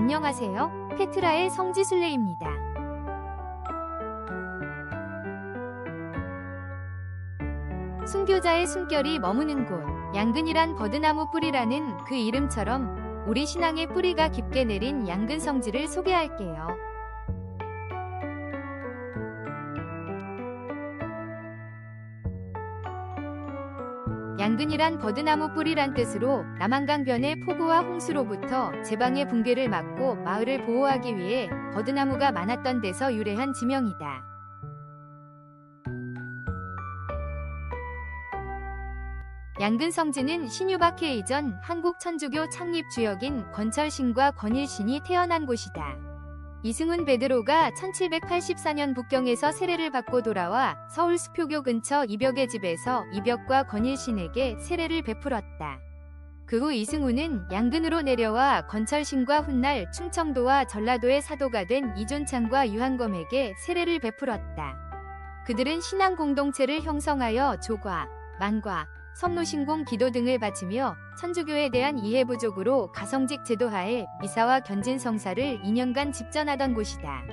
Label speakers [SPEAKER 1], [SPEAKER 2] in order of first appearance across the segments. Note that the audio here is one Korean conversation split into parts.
[SPEAKER 1] 안녕하세요. 페트라의 성지순례입니다. 순교자의 숨결이 머무는 곳, 양근이란 버드나무 뿌리라는 그 이름처럼 우리 신앙의 뿌리가 깊게 내린 양근 성지를 소개할게요. 양근이란 버드나무 뿌리란 뜻으로 남한강변의 폭우와 홍수로부터 제방의 붕괴를 막고 마을을 보호하기 위해 버드나무가 많았던 데서 유래한 지명이다. 양근 성지는 신유박해 이전 한국 천주교 창립 주역인 권철신과 권일신이 태어난 곳이다. 이승훈 베드로가 1784년 북경에서 세례를 받고 돌아와 서울 수표교 근처 이벽의 집에서 이벽과 권일신에게 세례를 베풀었다. 그 후 이승훈은 양근으로 내려와 권철신과 훗날 충청도와 전라도의 사도가 된 이존창과 유한검에게 세례를 베풀었다. 그들은 신앙 공동체를 형성하여 조과, 만과, 성노신공 기도 등을 바치며 천주교에 대한 이해 부족으로 가성직 제도하에 미사와 견진 성사를 2년간 집전하던 곳이다.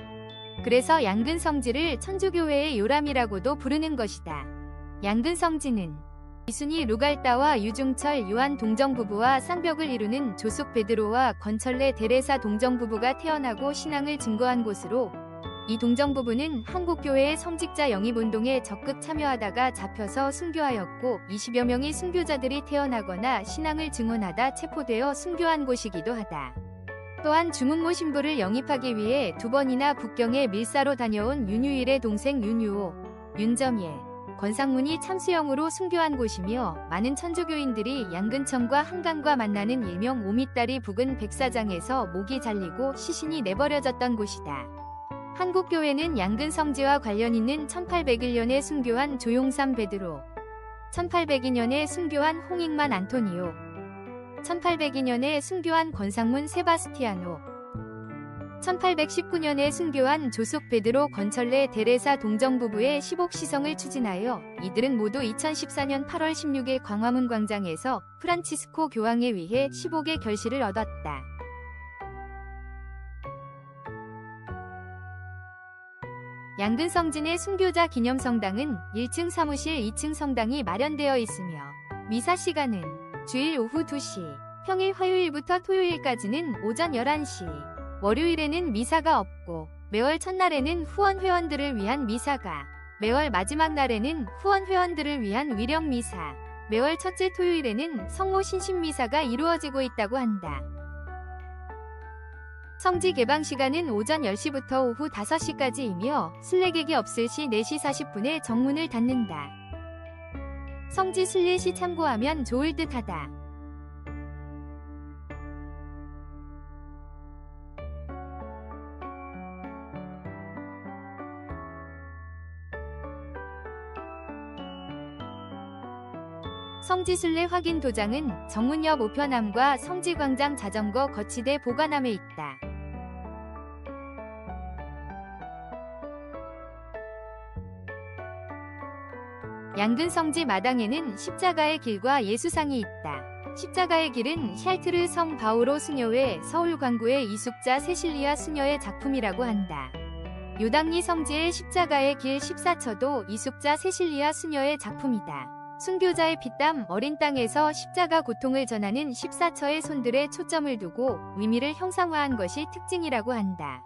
[SPEAKER 1] 그래서 양근 성지를 천주교회의 요람이라고도 부르는 것이다. 양근 성지는 이순이 루갈다와 유중철 요한 동정 부부와 쌍벽을 이루는 조숙 베드로와 건철레 데레사 동정 부부가 태어나고 신앙을 증거한 곳으로 이 동정 부부는 한국교회의 성직자 영입운동에 적극 참여하다가 잡혀서 순교하였고 20여 명의 순교자들이 태어나거나 신앙을 증언하다 체포되어 순교한 곳이기도 하다. 또한 주문모 신부를 영입하기 위해 두 번이나 북경에 밀사로 다녀온 윤유일의 동생 윤유호, 윤점예, 권상문이 참수영으로 순교한 곳이며 많은 천주교인들이 양근천과 한강과 만나는 일명 오미다리 북은 백사장에서 목이 잘리고 시신이 내버려졌던 곳이다. 한국교회는 양근 성지와 관련 있는 1801년에 순교한 조용삼 베드로, 1802년에 순교한 홍익만 안토니오, 1802년에 순교한 권상문 세바스티아노, 1819년에 순교한 조숙 베드로 건철레 데레사 동정 부부의 15시성을 추진하여 이들은 모두 2014년 8월 16일 광화문 광장에서 프란치스코 교황에 의해 15개 결실을 얻었다. 양근성진의 순교자 기념성당은 1층 사무실 2층 성당이 마련되어 있으며 미사 시간은 주일 오후 2시, 평일 화요일부터 토요일까지는 오전 11시, 월요일에는 미사가 없고 매월 첫날에는 후원 회원들을 위한 미사가, 매월 마지막 날에는 후원 회원들을 위한 위령 미사, 매월 첫째 토요일에는 성모 신신 미사가 이루어지고 있다고 한다. 성지 개방 시간은 오전 10시부터 오후 5시까지이며 순례객이 없을 시 4시 40분에 정문을 닫는다. 성지 순례 시 참고하면 좋을 듯하다. 성지순례 확인 도장은 정문역 우편함과 성지광장 자전거 거치대 보관함에 있다. 양근성지 마당에는 십자가의 길과 예수상이 있다. 십자가의 길은 샬트르 성 바오로 수녀회 서울 광구의 이숙자 세실리아 수녀의 작품이라고 한다. 요당리 성지의 십자가의 길 14처도 이숙자 세실리아 수녀의 작품이다. 순교자의 피땀 어린 땅에서 십자가 고통을 전하는 14처의 손들에 초점을 두고 의미를 형상화한 것이 특징이라고 한다.